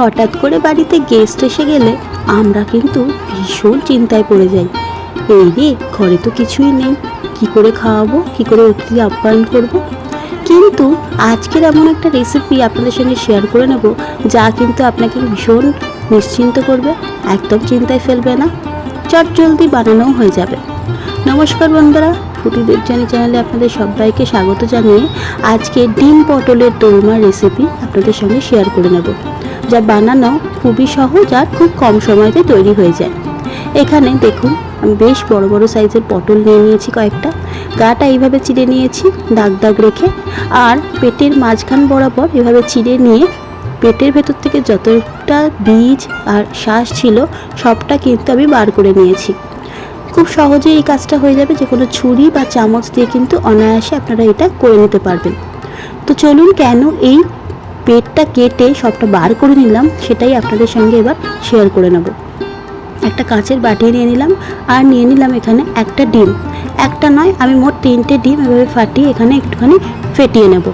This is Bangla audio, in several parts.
হঠাৎ করে বাড়িতে গেস্ট এসে গেলে আমরা কিন্তু ভীষণ চিন্তায় পড়ে যাই। এই রে, ঘরে তো কিছুই নেই। কি করে খাওয়াবো? কি করে অতিথি আপ্যায়ন করব। কিন্তু আজকের এমন একটা রেসিপি আপনাদের সঙ্গে শেয়ার করে নেব, যা কিন্তু আপনাকে ভীষণ নিশ্চিন্ত করবে, একদম চিন্তায় ফেলবে না। চট জলদি বানানোও হয়ে যাবে। নমস্কার বন্ধুরা, ফুটি দেবজানি চ্যানেলে আপনাদের সবাইকে স্বাগত জানিয়ে আজকে ডিম পটলের দোলমা রেসিপি আপনাদের সঙ্গে শেয়ার করে নেব। যা বানানো খুবই সহজ আর খুব কম সময়তে তৈরি হয়ে যায়। এখানে দেখুন, আমি বেশ বড় বড় সাইজের পটল নিয়ে নিয়েছি কয়েকটা। গাটা এইভাবে চিড়ে নিয়েছি, দাগ দাগ রেখে। আর পেটের মাঝখান বরাবর এভাবে চিড়ে নিয়ে পেটের ভেতর থেকে যতটা বীজ আর শ্বাস ছিল, সবটা কিন্তু আমি বার করে নিয়েছি। খুব সহজে এই কাজটা হয়ে যাবে যে কোনো ছুরি বা চামচ দিয়ে কিন্তু অনায়াসে আপনারা এটা করে নিতে পারবেন। তো চলুন কেন এই পেটটা কেটে সবটা বার করে নিলাম, সেটাই আপনাদের সঙ্গে এবার শেয়ার করে নেব। একটা কাঁচের বাটি নিয়ে নিলাম, আর নিয়ে নিলাম এখানে একটা ডিম। একটা নয়, আমি মোট তিনটে ডিম এভাবে ফাটিয়ে এখানে একটুখানি ফেটিয়ে নেব।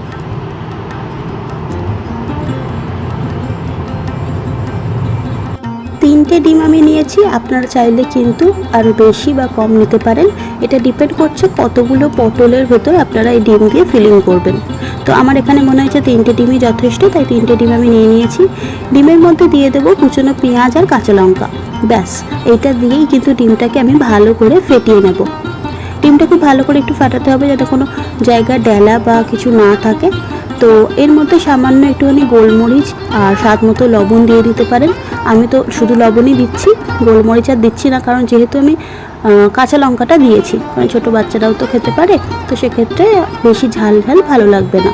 তিনটে ডিম আমি নিয়েছি, আপনারা চাইলে কিন্তু আরও বেশি বা কম নিতে পারেন। এটা ডিপেন্ড করছে কতগুলো পটলের ভেতর আপনারা এই ডিম দিয়ে ফিলিং করবেন। তো আমার এখানে মনে হয়েছে তিনটে ডিমই যথেষ্ট, তাই তিনটে ডিম আমি নিয়ে নিয়েছি। ডিমের মধ্যে দিয়ে দেবো কুচনো পেঁয়াজ আর কাঁচা লঙ্কা। ব্যাস এইটা দিয়েই কিন্তু ডিমটাকে আমি ভালো করে ফেটিয়ে নেব। ডিমটা খুব ভালো করে একটু ফাটাতে হবে যাতে কোনো জায়গায় ডেলা বা কিছু না থাকে। তো এর মধ্যে সামান্য একটুখানি গোলমরিচ আর স্বাদ মতো লবণ দিয়ে দিতে পারেন। আমি তো শুধু লবণই দিচ্ছি, গোলমরিচ আর দিচ্ছি না, কারণ যেহেতু আমি কাঁচা লঙ্কাটা দিয়েছি, কারণ ছোটো বাচ্চারাও তো খেতে পারে, তো সেক্ষেত্রে বেশি ঝাল ঝাল ভালো লাগবে না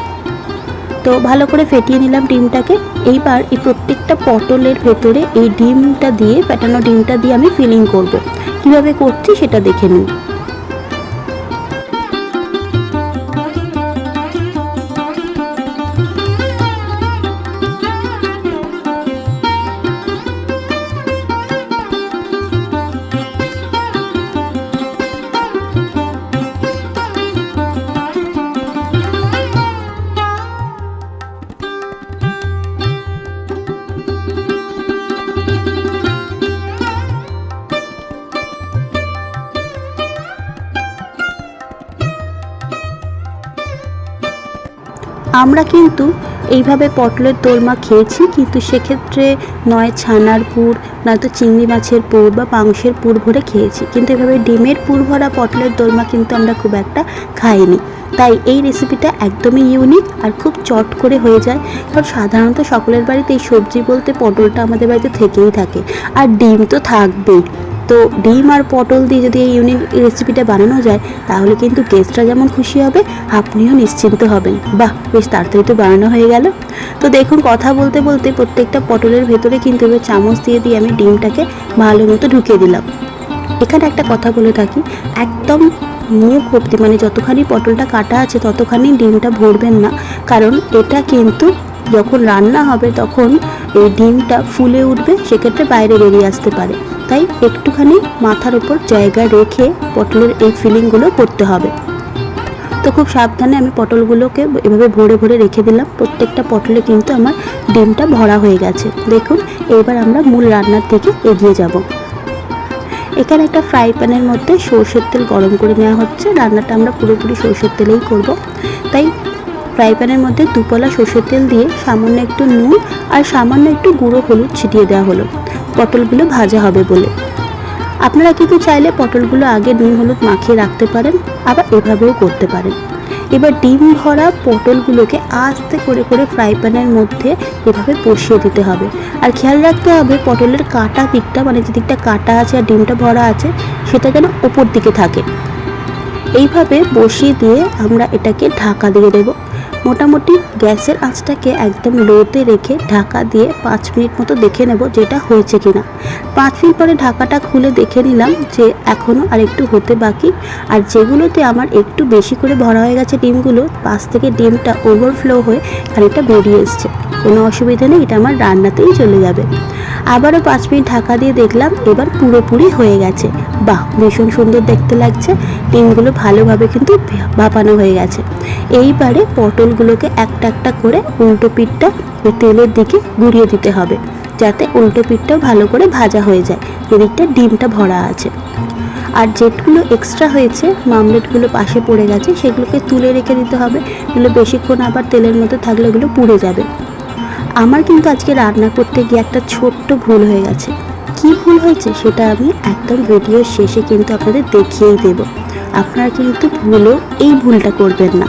তো ভালো করে ফেটিয়ে নিলাম ডিমটাকে, এইবার এই প্রত্যেকটা পটলের ভেতরে এই ডিমটা দিয়ে, ফেটানো ডিমটা দিয়ে আমি ফিলিং করব। কীভাবে করছি সেটা দেখে নিন আমরা কিন্তু এইভাবে পটলের দোলমা খেয়েছি, কিন্তু সেক্ষেত্রে নয় ছানার পুর নয়তো চিংড়ি মাছের পুর বা মাংসের পুর ভরে খেয়েছি। কিন্তু এভাবে ডিমের পুর ভরা পটলের দোলমা কিন্তু আমরা খুব একটা খাইনি। তাই এই রেসিপিটা একদমই ইউনিক আর খুব চট করে হয়ে যায়। কারণ সাধারণত সকলের বাড়িতে এই সবজি বলতে পটলটা আমাদের বাড়িতে থেকেই থাকে। আর ডিম তো থাকবেই। তো ডিম আর পটল দিয়ে যদি এই ইউনিক রেসিপিটা বানানো যায়, তাহলে কিন্তু গেস্টরা যেমন খুশি হবে, আপনিও নিশ্চিন্ত হবেন। বাহ, বেশ তাড়াতাড়ি তো বানানো হয়ে গেল। তো দেখুন, কথা বলতে বলতে প্রত্যেকটা পটলের ভেতরে কিন্তু এবার চামচ দিয়ে দিয়ে আমি ডিমটাকে ভালো মতো ঢুকিয়ে দিলাম। এখানে একটা কথা বলে থাকি, একদম মুখ অব্দি মানে যতখানি পটলটা কাটা আছে, ততখানি ডিমটা ভরবেন না। কারণ এটা কিন্তু যখন রান্না হবে, তখন এই ডিমটা ফুলে উঠবে, সেক্ষেত্রে বাইরে বেরিয়ে আসতে পারে। তাই একটুখানি মাথার উপর জায়গা রেখে পটলের এই ফিলিংগুলো করতে হবে। তো খুব সাবধানে আমি পটলগুলোকে এভাবে ভরে ভরে রেখে দিলাম। প্রত্যেকটা পটলে কিন্তু আমার ডিমটা ভরা হয়ে গেছে। দেখুন, এবার আমরা মূল রান্নার দিকে এগিয়ে যাব। এখানে একটা ফ্রাই প্যানের মধ্যে সর্ষের তেল গরম করে নেওয়া হচ্ছে। রান্নাটা আমরা পুরোপুরি সর্ষের তেলেই করব। তাই ফ্রাই প্যানের মধ্যে দুপলা সর্ষের তেল দিয়ে সামান্য একটু নুন আর সামান্য একটু গুঁড়ো হলুদ ছিটিয়ে দেওয়া হলো। পটলগুলো ভাজা হবে বলে। আপনারা কিন্তু চাইলে পটলগুলো আগে নুন হলুদ মাখিয়ে রাখতে পারেন, আবার এভাবেও করতে পারেন। এবার ডিম ভরা পটলগুলোকে আস্তে করে করে ফ্রাই প্যানের মধ্যে এভাবে বসিয়ে দিতে হবে। আর খেয়াল রাখতে হবে পটলের কাটা দিকটা মানে যে দিকটা কাটা আছে আর ডিমটা ভরা আছে, সেটা যেন ওপর দিকে থাকে। এইভাবে বসিয়ে দিয়ে আমরা এটাকে ঢাকা দিয়ে দেব। মোটামুটি গ্যাসের আঁচটাকে একদম লোতে রেখে ঢাকা দিয়ে পাঁচ মিনিট মতো দেখে নেব যেটা হয়েছে কিনা। পাঁচ মিনিট পরে ঢাকাটা খুলে দেখে নিলাম যে এখনও আর একটু হতে বাকি। আর যেগুলোতে আমার একটু বেশি করে ভরা হয়ে গেছে ডিমগুলো, পাশ থেকে ডিমটা ওভারফ্লো হয়ে খানিকটা বেরিয়ে এসছে। কোনো অসুবিধা নেই, এটা আমার রান্নাতেই চলে যাবে। আবারও পাঁচ মিনিট ঢাকা দিয়ে দেখলাম এবার পুরোপুরি হয়ে গেছে। বাহ, ভীষণ সুন্দর দেখতে লাগছে। ডিমগুলো ভালোভাবে কিন্তু ভাপানো হয়ে গেছে। এইবারে পটলগুলোকে একটা একটা করে উল্টো পিঠটা তেলের দিকে ঘুরিয়ে দিতে হবে, যাতে উল্টো পিঠটা ভালো করে ভাজা হয়ে যায়। এদিকটা ডিমটা ভরা আছে। আর যেগুলো এক্সট্রা হয়েছে, মামলেটগুলো পাশে পড়ে গেছে, সেগুলোকে তুলে রেখে দিতে হবে এগুলো বেশিক্ষণ আবার তেলের মধ্যে থাকলে ওগুলো পুড়ে যাবে। আমার কিন্তু আজকে রান্না করতে গিয়ে একটা ছোট্ট ভুল হয়ে গেছে। কি ভুল হয়েছে সেটা আমি একদম ভিডিওর শেষে কিন্তু আপনাদের দেখিয়েই দেব। আপনারা কিন্তু ভুলেও এই ভুলটা করবেন না।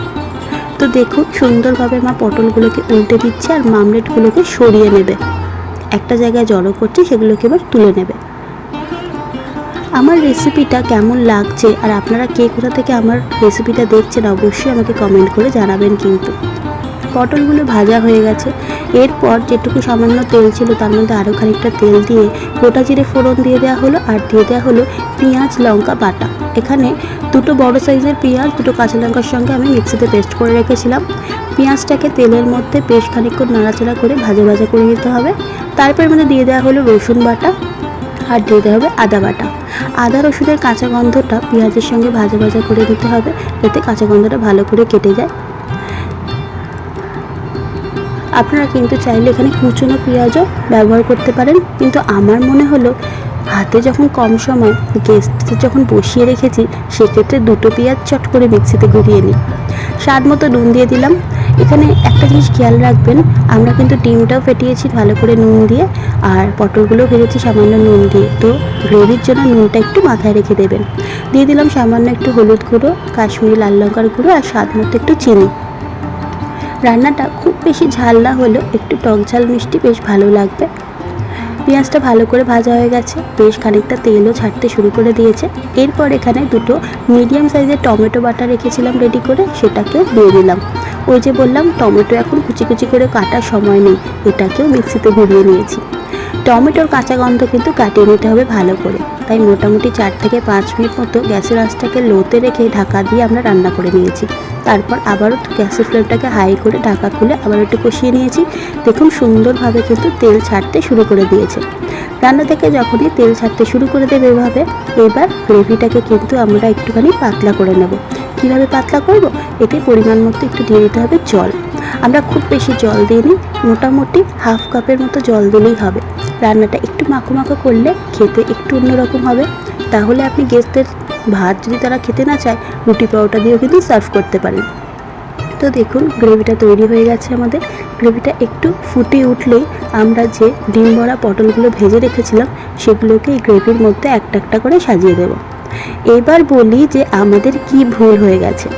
তো দেখুন, সুন্দরভাবে মা পটলগুলোকে উল্টে দিচ্ছে আর মামলেটগুলোকে সরিয়ে নেবে। একটা জায়গায় জড়ো করছে, সেগুলোকে এবার তুলে নেবে। আমার রেসিপিটা কেমন লাগছে আর আপনারা কে কোথা থেকে আমার রেসিপিটা দেখছেন, অবশ্যই আমাকে কমেন্ট করে জানাবেন কিন্তু। পটলগুলো ভাজা হয়ে গেছে। এরপর যেটুকু সামান্য তেল ছিল তার মধ্যে আরও খানিকটা তেল দিয়ে গোটা জিরে ফোড়ন দিয়ে দেওয়া হলো আর দিয়ে দেওয়া হলো পেঁয়াজ, লঙ্কা, বাটা। এখানে দুটো বড় সাইজের পেঁয়াজ, দুটো কাঁচা লঙ্কার সঙ্গে আমি মিক্সিতে পেস্ট করে রেখেছিলাম। পেঁয়াজটাকে তেলের মধ্যে বেশ খানিকক্ষণ নাড়াচাড়া করে ভাজা ভাজা করে নিতে হবে। তারপর মধ্যে দিয়ে দেওয়া হলো রসুন বাটা আর দিয়ে দেওয়া হবে আদা বাটা। আদা রসুনের কাঁচা গন্ধটা পেঁয়াজের সঙ্গে ভাজা ভাজা করে দিতে হবে যাতে কাঁচা গন্ধটা ভালো করে কেটে যায়। আপনারা কিন্তু চাইলে এখানে কুচনো পেঁয়াজও ব্যবহার করতে পারেন। কিন্তু আমার মনে হলো, হাতে যখন কম সময় গেস্টদের যখন বসিয়ে রেখেছি, সেক্ষেত্রে দুটো পেঁয়াজ চট করে মিক্সিতে ঘুরিয়ে নিই। স্বাদ মতো নুন দিয়ে দিলাম। এখানে একটা জিনিস খেয়াল রাখবেন, আমরা কিন্তু ডিমটাও ফেটিয়েছি ভালো করে নুন দিয়ে, আর পটলগুলোও ভেজেছি সামান্য নুন দিয়ে। তো গ্রেভির জন্য নুনটা একটু মাথায় রেখে দেবেন। দিয়ে দিলাম সামান্য একটু হলুদ গুঁড়ো, কাশ্মীরি লাল লঙ্কার গুঁড়ো, আর স্বাদ মতো একটু চিনি। রান্নাটা খুব বেশি ঝাল না হলেও একটু টক ঝাল মিষ্টি বেশ ভালো লাগবে। পেঁয়াজটা ভালো করে ভাজা হয়ে গেছে, বেশ খানিকটা তেলও ছাড়তে শুরু করে দিয়েছে। এরপর এখানে দুটো মিডিয়াম সাইজের টমেটো বাটা রেখেছিলাম রেডি করে সেটাকেও দিয়ে দিলাম। ওই যে বললাম, টমেটো এখন কুচি কুচি করে কাটার সময় নেই, এটাকেও মিক্সিতে ঘুরিয়ে নিয়েছি। টমেটোর কাঁচা গন্ধ কিন্তু কাটিয়ে নিতে হবে ভালো করে। তাই মোটামুটি চার থেকে পাঁচ মিনিট মতো গ্যাসের আঁচটাকে লোতে রেখে ঢাকা দিয়ে আমরা রান্না করে নিয়েছি। তারপর আবারও গ্যাসের ফ্লেমটাকে হাই করে ঢাকা খুলে আবার একটু কষিয়ে নিয়েছি। দেখুন সুন্দরভাবে কিন্তু তেল ছাড়তে শুরু করে দিয়েছে। রান্না থেকে যখনই তেল ছাড়তে শুরু করে দেবে এভাবে এবার গ্রেভিটাকে কিন্তু আমরা একটুখানি পাতলা করে নেব। কীভাবে পাতলা করব? এতে পরিমাণ মতো একটু দিয়ে দিতে হবে জল। আমরা খুব বেশি জল দিইনি, মোটামুটি হাফ কাপের মতো জল দিলেই হবে। রান্নাটা একটু মাখো মাখো করলে খেতে একটু অন্যরকম হবে। তাহলে আপনি গেস্টদের ভাত যদি তারা খেতে না চায়, রুটি পরোটা দিয়েও কিন্তু সার্ভ করতে পারেন। তো দেখুন গ্রেভিটা তৈরি হয়ে গেছে আমাদের। গ্রেভিটা একটু ফুটে উঠলেই আমরা যে ডিম ভরা পটলগুলো ভেজে রেখেছিলাম, সেগুলোকে এই গ্রেভির মধ্যে একটা একটা করে সাজিয়ে দেব। এবার বলি যে আমাদের কি ভুল হয়ে গেছে।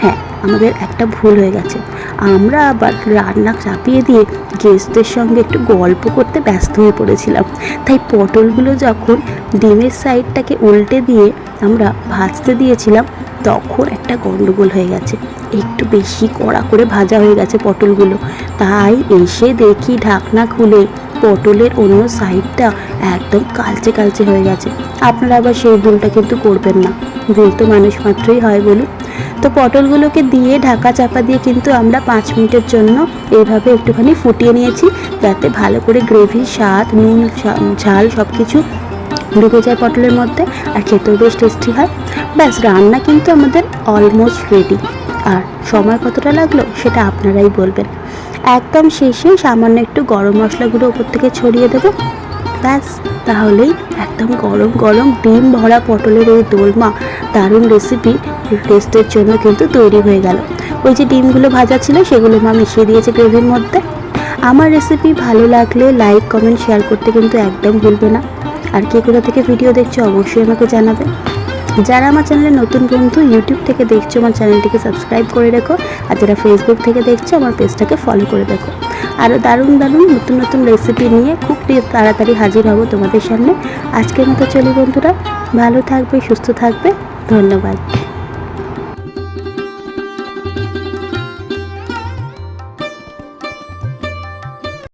হ্যাঁ আমাদের একটা ভুল হয়ে গেছে। আমরা আবার রান্না চাপিয়ে দিয়ে গেস্টদের সঙ্গে একটু গল্প করতে ব্যস্ত হয়ে পড়েছিলাম। তাই পটলগুলো যখন ডিমের সাইডটাকে উল্টে দিয়ে আমরা ভাজতে দিয়েছিলাম তখন একটা গন্ডগোল হয়ে গেছে। একটু বেশি কড়া করে ভাজা হয়ে গেছে পটলগুলো। তাই এসে দেখি ঢাকনা খুলে পটলের অন্য সাইডটা একদম কালচে কালচে হয়ে গেছে। আপনারা আবার সেই ভুলটা কিন্তু করবেন না। ভুল তো মানুষ মাত্রই হয় বলুন। তো পটলগুলোকে দিয়ে ঢাকা চাপা দিয়ে কিন্তু আমরা পাঁচ মিনিটের জন্য এইভাবে একটুখানি ফুটিয়ে নিয়েছি। যাতে ভালো করে গ্রেভির স্বাদ, নুন ঝাল সব কিছু ঢুকে যায় পটলের মধ্যে আর খেতেও বেশ টেস্টি হয়। ব্যাস, রান্না কিন্তু আমাদের অলমোস্ট রেডি আর সময় কতটা লাগল সেটা আপনারাই বলবেন। একদম শেষে সামান্য একটু গরম মশলাগুলো ওপর থেকে ছড়িয়ে দেবো। ব্যাস, তাহলেই একদম গরম গরম ডিম ভরা পটলের এই দোলমা, দারুণ রেসিপি টেস্টের জন্য কিন্তু তৈরি হয়ে গেল। ওই যে ডিমগুলো ভাজা ছিল সেগুলো মা মিশিয়ে দিয়েছে গ্রেভির মধ্যে। আমার রেসিপি ভালো লাগলে লাইক কমেন্ট শেয়ার করতে কিন্তু একদম ভুলবে না। আর কে কোথা থেকে ভিডিও দেখছ অবশ্যই আমাকে জানাবে। যারা আমার চ্যানেলে নতুন বন্ধু ইউটিউব থেকে দেখছ আমার চ্যানেলটিকে সাবস্ক্রাইব করে রেখো। আর যারা ফেসবুক থেকে দেখছ আমার পেজটাকে ফলো করে দেখো। আরও দারুণ দারুণ নতুন নতুন রেসিপি নিয়ে খুব তাড়াতাড়ি হাজির হব তোমাদের সামনে। আজকের মতো চলি বন্ধুরা, ভালো থাকবে, সুস্থ থাকবে, ধন্যবাদ।